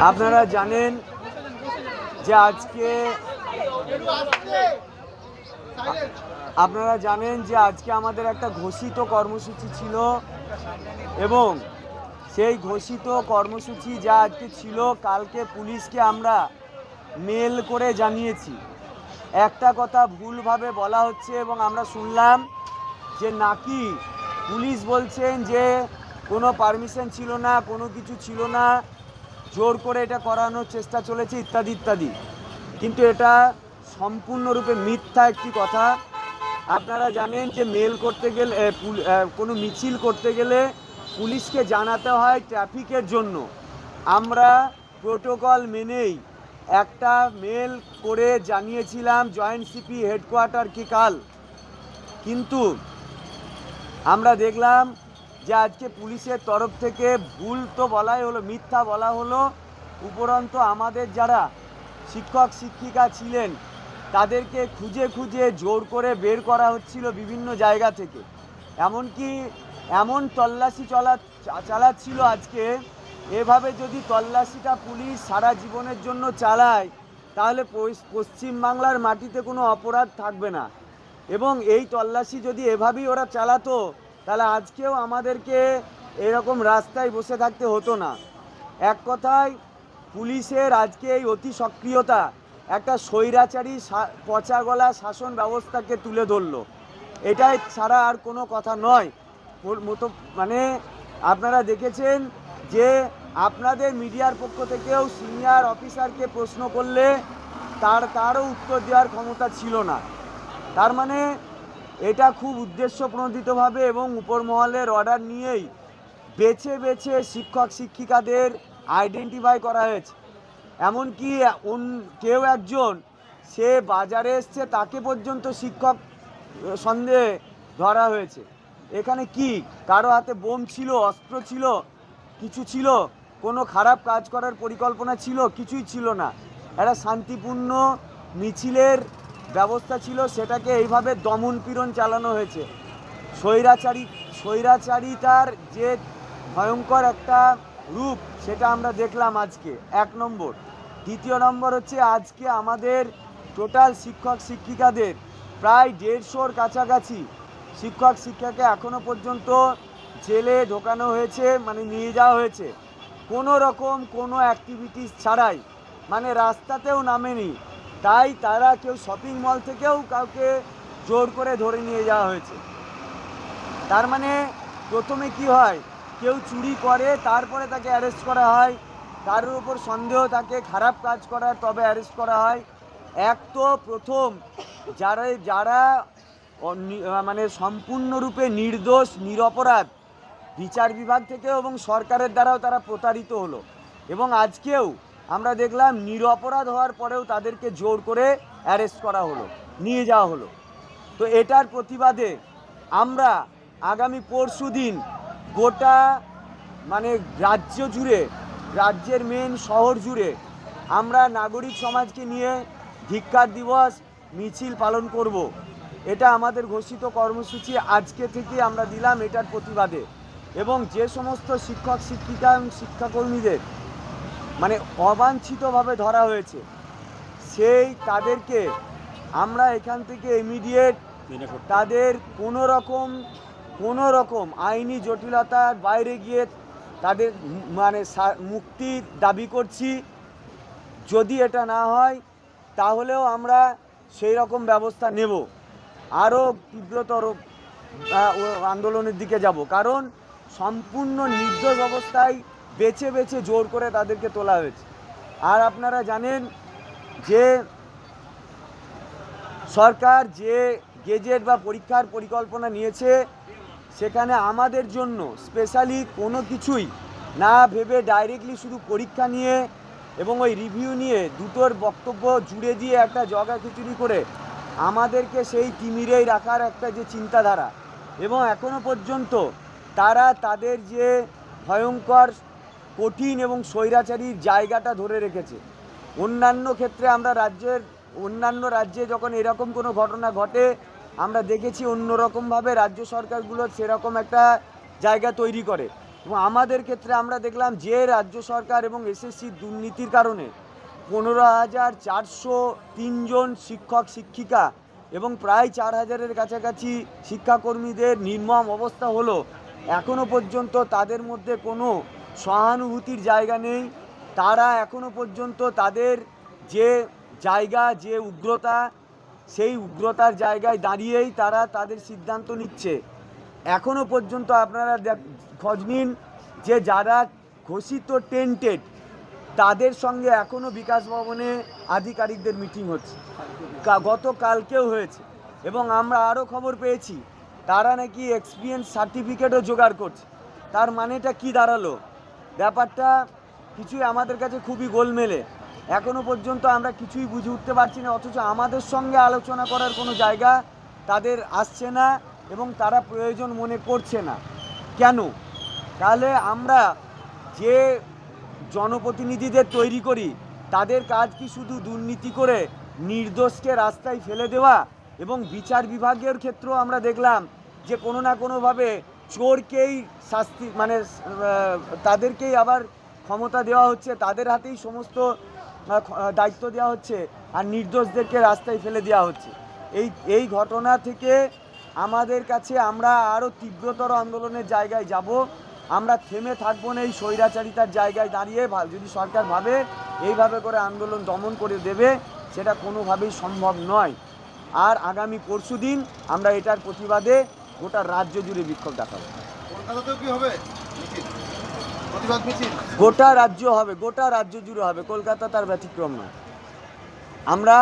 আপনারা জানেন যে আজকে আপনারা জানেন যে আজকে আমাদের একটা ঘোষিত কর্মসূচি ছিল এবং সেই ঘোষিত কর্মসূচি যা আজকে ছিল, কালকে পুলিশকে আমরা মেল করে জানিয়েছি। একটা কথা ভুলভাবে বলা হচ্ছে এবং আমরা শুনলাম যে নাকি পুলিশ বলছেন যে কোনো পারমিশন ছিল না, কোনো কিছু ছিল না। জোর করে এটা করানোর চেষ্টা চলেছে, ইত্যাদি ইত্যাদি। কিন্তু এটা সম্পূর্ণরূপে মিথ্যা একটি কথা। আপনারা জানেন যে মেল করতে গেলে কোনো মিছিল করতে গেলে পুলিশকে জানাতে হয় ট্রাফিকের জন্য। আমরা প্রোটোকল মেনেই একটা মেল করে জানিয়েছিলাম জয়েন্ট সিপি হেডকোয়ার্টার কি কাল। কিন্তু আমরা দেখলাম যে আজকে পুলিশের তরফ থেকে ভুল তো বলাই হলো, মিথ্যা বলা হলো। উপরন্ত আমাদের যারা শিক্ষক, শিক্ষিকা ছিলেন, তাদেরকে খুঁজে খুঁজে জোর করে বের করা হচ্ছিল বিভিন্ন জায়গা থেকে। এমনকি এমন তল্লাশি চলা, চালাচ্ছিল আজকে। এভাবে যদি তল্লাশিটা পুলিশ সারা জীবনের জন্য চালায়, তাহলে পশ্চিমবাংলার মাটিতে কোনো অপরাধ থাকবে না। এবং এই তল্লাশি যদি এভাবেই ওরা চালাতো তাহলে আজকেও আমাদেরকে এরকম রাস্তায় বসে থাকতে হতো না। এক কথায়, পুলিশের আজকে এই অতি সক্রিয়তা একটা স্বৈরাচারী পচা গলা শাসন ব্যবস্থাকে তুলে ধরলো। এটাই ছাড়া আর কোনো কথা নয়। মতো মানে আপনারা দেখেছেন যে আপনাদের মিডিয়ার পক্ষ থেকেও সিনিয়র অফিসারকে প্রশ্ন করলে তার তারও উত্তর দেওয়ার ক্ষমতা ছিল না। তার মানে এটা খুব উদ্দেশ্য প্রণোদিতভাবে এবং উপর মহলের অর্ডার নিয়েই বেছে বেছে শিক্ষক শিক্ষিকাদের আইডেন্টিফাই করা হয়েছে। এমনকি কেউ একজন সে বাজারে এসছে, তাকে পর্যন্ত শিক্ষক সন্দেহে ধরা হয়েছে। এখানে কি? কারও হাতে বোম ছিল, অস্ত্র ছিল, কিছু ছিল, কোনো খারাপ কাজ করার পরিকল্পনা ছিল, কিছুই ছিল না। একটা শান্তিপূর্ণ মিছিলের ব্যবস্থা ছিল সেটাকে এইভাবে দমন পীড়ন চালানো হয়েছে। স্বৈরাচারী, স্বৈরাচারিতার যে ভয়ঙ্কর একটা রূপ, সেটা আমরা দেখলাম আজকে। এক নম্বর। দ্বিতীয় নম্বর হচ্ছে আজকে আমাদের টোটাল শিক্ষক শিক্ষিকাদের প্রায় দেড়শোর কাছাকাছি শিক্ষক শিক্ষাকে এখনও পর্যন্ত জেলে ঢোকানো হয়েছে মানে নিয়ে যাওয়া হয়েছে। কোনো রকম কোনো অ্যাক্টিভিটিস ছাড়াই মানে রাস্তাতেও নামেনি। তাই তারা কেউ শপিং মল থেকেও কাউকে জোর করে ধরে নিয়ে যাওয়া হয়েছে। তার মানে প্রথমে কি হয়, কেউ চুরি করে, তারপরে তাকে অ্যারেস্ট করা হয়। তার উপর সন্দেহ থাকে, খারাপ কাজ করার তবে অ্যারেস্ট করা হয়। এক তো প্রথম যারা যারা মানে সম্পূর্ণরূপে নির্দোষ, নিরপরাধ, বিচার বিভাগ থেকেও এবং সরকারের দ্বারাও তারা প্রতারিত হলো। এবং আজকেও আমরা দেখলাম নিরপরাধ হওয়ার পরেও তাদেরকে জোর করে অ্যারেস্ট করা হলো, নিয়ে যাওয়া হলো তো এটার প্রতিবাদে আমরা আগামী পরশু দিন গোটা মানে রাজ্য জুড়ে, রাজ্যের মেন শহর জুড়ে আমরা নাগরিক সমাজকে নিয়ে ধিক্কার দিবস, মিছিল পালন করব। এটা আমাদের ঘোষিত কর্মসূচি আজকে থেকে আমরা দিলাম এটার প্রতিবাদে এবং যে সমস্ত শিক্ষক, শিক্ষিকা এবং শিক্ষাকর্মীদের মানে অবাঞ্ছিতভাবে ধরা হয়েছে। সেই তাদেরকে আমরা এখান থেকে ইমিডিয়েট তাদের কোনো রকম কোনো রকম আইনি জটিলতার বাইরে গিয়ে তাদের মানে মুক্তির দাবি করছি। যদি এটা না হয় তাহলেও আমরা সেই রকম ব্যবস্থা নেব। আরও তীব্রতর আন্দোলনের দিকে যাব। কারণ সম্পূর্ণ নির্দোষ অবস্থায় বেছে বেছে জোর করে তাদেরকে তোলা হয়েছে। আর আপনারা জানেন যে সরকার যে গেজেট বা পরীক্ষার পরিকল্পনা নিয়েছে, সেখানে আমাদের জন্য স্পেশালি কোনো কিছুই না ভেবে ডাইরেক্টলি শুধু পরীক্ষা নিয়ে এবং ওই রিভিউ নিয়ে দুটোর বক্তব্য জুড়ে দিয়ে একটা জগা খিচুড়ি করে আমাদেরকে সেই তিমিরেই রাখার একটা যে চিন্তাধারা। এবং এখনও পর্যন্ত তারা তাদের যে ভয়ঙ্কর কঠিন এবং স্বৈরাচারীর জায়গাটা ধরে রেখেছে। অন্যান্য ক্ষেত্রে আমরা রাজ্যের, অন্যান্য রাজ্যে যখন এরকম কোনো ঘটনা ঘটে, আমরা দেখেছি অন্যরকমভাবে রাজ্য সরকারগুলো সেরকম একটা জায়গা তৈরি করে। এবং আমাদের ক্ষেত্রে আমরা দেখলাম যে রাজ্য সরকার এবং এসএসসির দুর্নীতির কারণে পনেরো হাজার চারশো তিনজন শিক্ষক, শিক্ষিকা এবং প্রায় চার হাজারের কাছাকাছি শিক্ষাকর্মীদের নির্মম অবস্থা হলো। এখনও পর্যন্ত তাদের মধ্যে কোনো সহানুভূতির জায়গা নেই। তারা এখনও পর্যন্ত তাদের যে জায়গা, যে উগ্রতা, সেই উগ্রতার জায়গায় দাঁড়িয়েই তারা তাদের সিদ্ধান্ত নিচ্ছে। এখনও পর্যন্ত আপনারা খোঁজ নিন যে যারা ঘোষিত টেন্টেড, তাদের সঙ্গে এখনও বিকাশ ভবনে আধিকারিকদের মিটিং হচ্ছে। গতকালকেও হয়েছে। এবং আমরা আরও খবর পেয়েছি, তারা নাকি এক্সপিরিয়েন্স সার্টিফিকেটও জোগাড় করছে। তার মানেটা কি দাঁড়াল? ব্যাপারটা কিছুই আমাদের কাছে খুবই গোলমেলে। এখনও পর্যন্ত আমরা কিছুই বুঝে উঠতে পারছি না, অথচ আমাদের সঙ্গে আলোচনা করার কোনো জায়গা তাদের আসছে না এবং তারা প্রয়োজন মনে করছে না। কেন? তাহলে আমরা যে জনপ্রতিনিধিদের তৈরি করি, তাদের কাজ কি শুধু দুর্নীতি করে নির্দোষকে রাস্তায় ফেলে দেওয়া? এবং বিচার বিভাগের ক্ষেত্রেও আমরা দেখলাম যে কোনো না কোনোভাবে চোরকেই শাস্তি মানে তাদেরকেই আবার ক্ষমতা দেওয়া হচ্ছে, তাদের হাতেই সমস্ত দায়িত্ব দেওয়া হচ্ছে আর নির্দোষদেরকে রাস্তায় ফেলে দেওয়া হচ্ছে। এই এই ঘটনা থেকে আমাদের কাছে আমরা আরও তীব্রতর আন্দোলনের জায়গায় যাব। আমরা থেমে থাকব না এই স্বৈরাচারিতার জায়গায় দাঁড়িয়ে যদি সরকার ভাবে এইভাবে করে আন্দোলন দমন করে দেবে, সেটা কোনোভাবেই সম্ভব নয়। আর আগামী পরশু দিন আমরা এটার প্রতিবাদে গোটা রাজ্য জুড়ে বিক্ষোভ দেখাবে। কলকাতাতেও কি হবে? প্রতিবাদ মিছিল? গোটা রাজ্য হবে গোটা রাজ্য জুড়ে হবে। কলকাতা তার ব্যতিক্রম নয়। আমরা